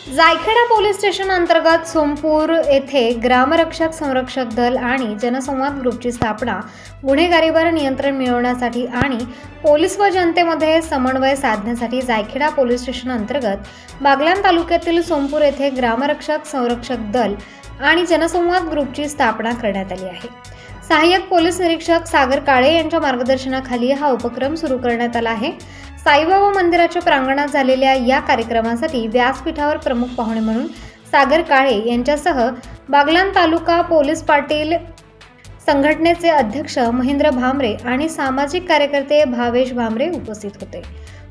Jaykheda police station अंतर्गत सोमपूर येथे ग्रामरक्षक संरक्षक दल आणि जनसंवाद ग्रुपची स्थापना गुन्हेगारीवर नियंत्रण मिळवण्यासाठी आणि पोलीस व जनतेमध्ये समन्वय साधण्यासाठी जायखेडा पोलीस स्टेशन अंतर्गत बागलाण तालुक्यातील सोमपूर येथे ग्रामरक्षक संरक्षक दल आणि जनसंवाद ग्रुपची स्थापना करण्यात आली आहे. सहाय्यक पोलीस निरीक्षक सागर काळे यांच्या मार्गदर्शनाखाली हा उपक्रम सुरू करण्यात आला आहे. साईबाबा मंदिराच्या प्रांगणात झालेल्या या कार्यक्रमासाठी व्यासपीठावर प्रमुख पाहुणे म्हणून सागर काळे यांच्यासह बागलान तालुका पोलीस पाटील संघटनेचे अध्यक्ष महेंद्र भामरे आणि सामाजिक कार्यकर्ते भावेश भामरे उपस्थित होते.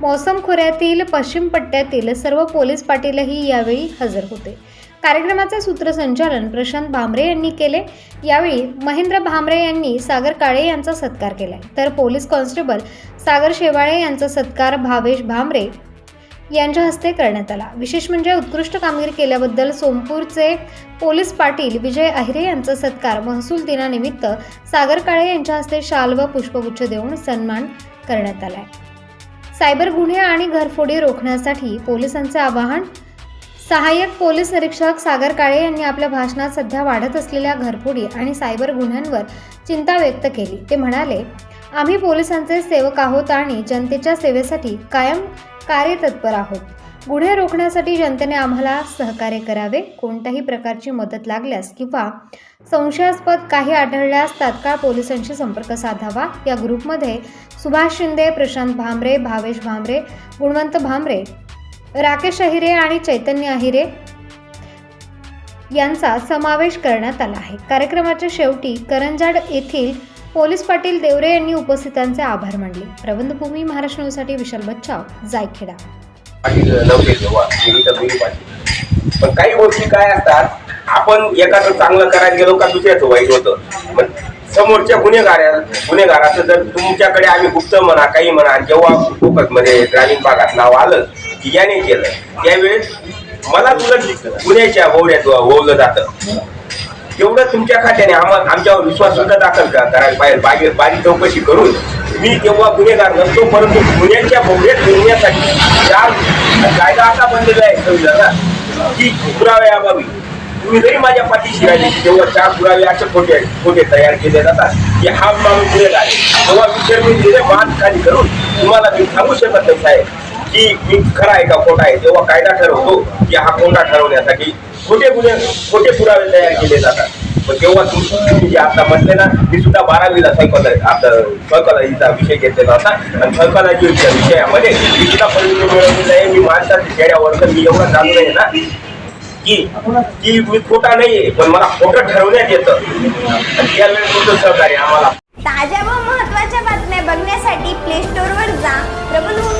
मौसम खोऱ्यातील पश्चिम पट्ट्यातील सर्व पोलीस पाटीलही यावेळी हजर होते. कार्यक्रमाचे सूत्रसंचालन प्रशांत भामरे यांनी केले. यावेळी महेंद्र भामरे यांनी सागर काळे यांचा सत्कार केला. तर पोलीस कॉन्स्टेबल सागर शेवाळे यांचा सत्कार भावेश भामरे यांच्या हस्ते करण्यात आला. विशेष म्हणजे उत्कृष्ट कामगिरी केल्याबद्दल सोमपूरचे पोलीस पाटील विजय अहिरे यांचा सत्कार महसूल दिनानिमित्त सागर काळे यांच्या हस्ते शाल व पुष्पगुच्छ देऊन सन्मान करण्यात आलाय. सायबर गुन्हे आणि घरफोडी रोखण्यासाठी पोलिसांचे आवाहन सहाय्यक पोलीस निरीक्षक सागर काळे यांनी आपल्या भाषणात सध्या वाढत असलेल्या घरफोडी आणि सायबर गुन्ह्यांवर चिंता व्यक्त केली. ते म्हणाले आम्ही पोलिसांचे सेवक आहोत आणि जनतेच्या सेवेसाठी कायम कार्यतत्पर आहोत. गुन्हे रोखण्यासाठी जनतेने आम्हाला सहकार्य करावे. कोणत्याही प्रकारची मदत लागल्यास किंवा संशयास्पद काही आढळल्यास तात्काळ पोलिसांशी संपर्क साधावा. या ग्रुपमध्ये सुभाष शिंदे प्रशांत भामरे भावेश भामरे गुणवंत भामरे राकेश अहिरे आणि चैतन्य अहिरे यांचा समावेश करण्यात आला आहे. कार्यक्रमाच्या शेवटी करंजाड येथील पोलीस पाटील देवरे यांनी उपस्थितांचे आभार मानले. प्रबंधभूमी महाराष्ट्र न्यूजसाठी विशाल बच्चाव जायखेडा. पण काही गोष्टी काय असतात आपण एखादं चांगलं करायला गेलो का दुसऱ्याचं वाईट होतं. पण समोरच्या गुन्हेगारा गुन्हेगाराचं जर तुमच्याकडे आम्ही गुप्त म्हणा काही म्हणा जेव्हा कोकणमध्ये मध्ये ग्रामीण भागात नाव आलं याने केलं. त्यावेळेस मला तुला पुण्याच्या ओढ्यात ओवलं जातं. एवढं तुमच्या खात्याने आम्हाला आमच्यावर विश्वास सुद्धा दाखल करा. करायला बाहेर बागे बारीक चौकशी करून मी तेव्हा गुन्हेगार नसतो परंतु गुन्ह्याच्या भोवड्यात फिरण्यासाठी चार कायदा असा बनलेला आहे संविधानात की पुरावे अभावी. तुम्ही जरी माझ्या पाठीशी राहिले तेव्हा चार पुरावे असे खोटे खोटे तयार केले जातात की हा माणूस गुन्हेगार आहे. तेव्हा विचार मी दिले मान खाली करून तुम्हाला मी सांगू शकत नाही साहेब. की मी खरा आहे का खोटा आहे तेव्हा कायदा ठरवतो की हा खोटा ठरवण्यासाठी खोटे गुन्हे खोटे पुरावे तयार केले जातात. पण तेव्हा तुम्ही जे आता म्हटले ना मी सुद्धा बारावीला सायकल आता सायकॉलॉजीचा विषय घेतलेला होता. आणि सायकॉलॉजीच्या विषयामध्ये मी सुद्धा परिणाम मिळवलेला आहे. मी माणसाच्या चेहऱ्यावर मी एवढं जाणून आहे ना की की मी खोटा नाहीये पण मला खोटं ठरवण्यात येतं. त्यावेळेस तुमचं सहकार्य आम्हाला ताज्या व महत्त्वाच्या बातम्या बघण्यासाठी प्ले स्टोअरवर जा. प्रबलभूमी ॲप